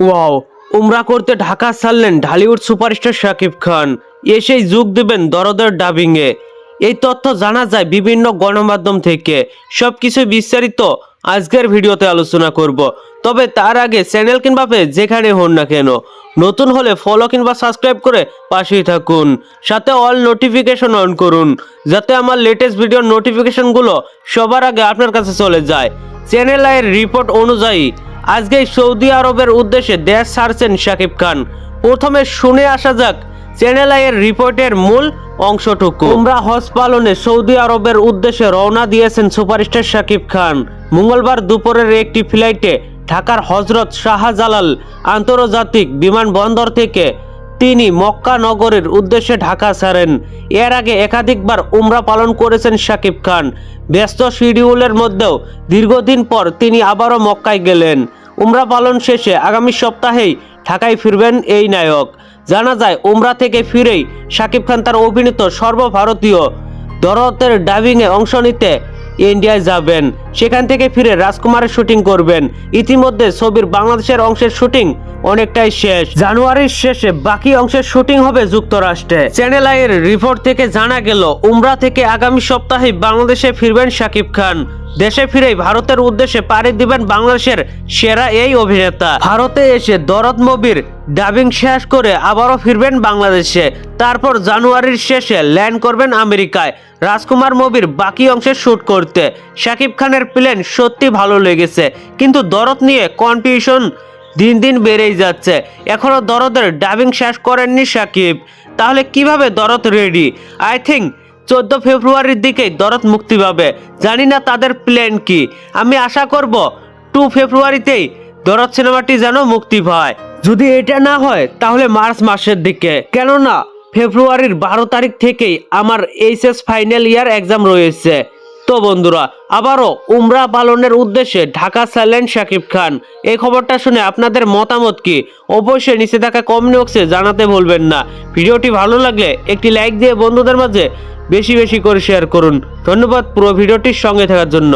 Wow, উমরা করতে ঢাকা ছাড়লেন ঢালিউড সুপারস্টার শাকিব খান। এসেই যোগ দেবেন দরদের ডাবিংয়ে এই তথ্য জানা যায় বিভিন্ন গণমাধ্যম থেকে। সব সবকিছু বিস্তারিত আজকের ভিডিওতে আলোচনা করব। তবে তার আগে চ্যানেল কিংবা পেজ যেখানে হন না কেন, নতুন হলে ফলো কিংবা সাবস্ক্রাইব করে পাশেই থাকুন। সাথে অল নোটিফিকেশন অন করুন, যাতে আমার লেটেস্ট ভিডিওর নোটিফিকেশনগুলো সবার আগে আপনার কাছে চলে যায়। চ্যানেল আয়ের রিপোর্ট অনুযায়ী আজকে সৌদি আরবের উদ্দেশ্যে দেশ ছাড়ছেন শাকিব খান। প্রথমে শুনে আসা যাক চ্যানেল আইয়ের রিপোর্টের মূল অংশটুকু। উমরা হজ পালনে সৌদি আরবের উদ্দেশ্যে রওনা দিয়েছেন সুপারস্টার শাকিব খান। মঙ্গলবার দুপুরের একটি ফ্লাইটে ঢাকার হজরত শাহজালাল আন্তর্জাতিক বিমানবন্দর থেকে তিনি মক্কা নগরের উদ্দেশ্যে ঢাকা ছাড়েন। এর আগে একাধিকবার উমরা পালন করেছেন শাকিব খান। ব্যস্ত শিডিউলের মধ্যেও দীর্ঘদিন পর তিনি আবারও মক্কায় গেলেন। উমরা পালন শেষে আগামী সপ্তাহেই ঢাকায় ফিরবেন এই নায়ক। জানা যায়, উমরা থেকে ফিরেই শাকিব খান তার অভিনীত সর্বভারতীয় দরতের ডাবিংয়ে অংশ নিতে ইন্ডিয়ায় যাবেন। সেখান থেকে ফিরে রাজকুমারের শুটিং করবেন। ইতিমধ্যে ছবির বাংলাদেশের অংশের শুটিং অনেকটাই শেষ। জানুয়ারির শেষে বাকি অংশের শুটিং হবে যুক্তরাষ্ট্রে। চ্যানেল আইয়ের রিপোর্ট থেকে জানা গেল, উমরা থেকে আগামী সপ্তাহে বাংলাদেশে ফিরবেন শাকিব খান। দেশে ফিরেই ভারতের উদ্দেশ্যে পাড়ি দিবেন বাংলাদেশের সেরা এই অভিনেতা। ভারতে এসে দরদ মুভির ডাবিং শেষ করে আবারও ফিরবেন বাংলাদেশে। তারপর জানুয়ারির শেষে ল্যান্ড করবেন আমেরিকায়। রাজকুমার মুভির বাকি অংশে শ্যুট করতে। শাকিব খানের প্ল্যান সত্যি ভালো লেগেছে, কিন্তু দরদ নিয়ে কনফিউশন দিন দিন বেড়েই যাচ্ছে। এখনও দরদের ডাবিং শেষ করেননি শাকিব। তাহলে কীভাবে দরদ রেডি? আই থিঙ্ক চোদ্দ ফেব্রুয়ারির দিকেই দরদ মুক্তি পাবে। জানি না তাদের প্ল্যান কি। আমি আশা করব টু ফেব্রুয়ারিতেই দরদ সিনেমাটি যেন মুক্তি পায়। যদি এটা না হয়, তাহলে মার্চ মাসের দিকে। কেননা, ফেব্রুয়ারির বারো তারিখ থেকেই আমার এইচএস ফাইনাল ইয়ার এক্সাম রয়েছে। তো বন্ধুরা, আবারও উমরা পালনের উদ্দেশ্যে ঢাকা ছাড়লেন শাকিব খান। এই খবরটা শুনে আপনাদের মতামত কি? অবশ্যই নিচে থাকা কমেন্ট বক্সে জানাতে ভুলবেন না। ভিডিওটি ভালো লাগলে একটি লাইক দিয়ে বন্ধুদের মাঝে বেশি বেশি করে শেয়ার করুন। ধন্যবাদ পুরো ভিডিওটির সঙ্গে থাকার জন্য।